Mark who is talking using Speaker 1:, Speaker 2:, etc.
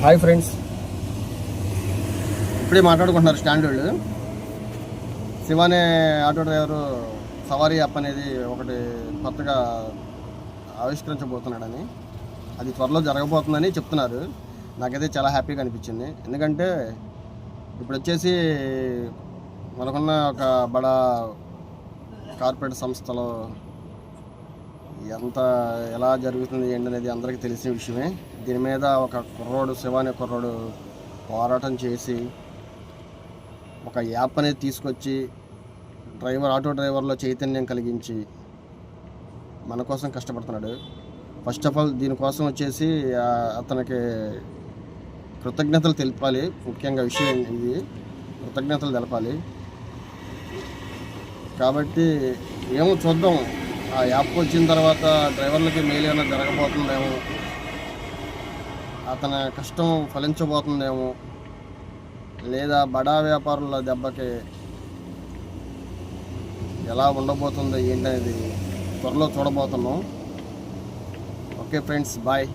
Speaker 1: Hi friends. ఇప్పుడే మాట్లాడుకుంటున్నారు standard. శివానే Shiva అనే ఆటో డ్రైవరు సవారీ యాప్ అనేది ఒకటి కొత్తగా ఆవిష్కరించబోతున్నాడని. అది త్వరలో జరగబోతుందని చెప్తున్నారు. నాకైతే చాలా హ్యాపీగా అనిపించింది. ఎందుకంటే ఇప్పుడు వచ్చేసి మనకున్న ఒక బడా కార్పొరేట్ సంస్థలో ఎంత ఎలా జరుగుతుంది అనేది అందరికీ తెలిసిన విషయమే. దీని మీద ఒక కుర్రోడు శివ కుర్రోడు పోరాటం చేసి ఒక యాప్ అనేది తీసుకొచ్చి డ్రైవర్ ఆటో డ్రైవర్లో చైతన్యం కలిగించి మన కోసం కష్టపడుతున్నాడు. ఫస్ట్ ఆఫ్ ఆల్ దీనికోసం వచ్చేసి అతనికి కృతజ్ఞతలు తెలపాలి. ముఖ్యంగా విషయం ఇది కృతజ్ఞతలు తెలపాలి. కాబట్టి ఏమో చూద్దాం. ఆ యాప్ వచ్చిన తర్వాత డ్రైవర్లకి మేలు ఏమైనా జరగబోతుందేమో అతని కష్టం ఫలించబోతుందేమో లేదా బడా వ్యాపారుల దెబ్బకి ఎలా ఉండబోతుందో ఏంటనేది త్వరలో చూడబోతున్నాం. Okay friends bye.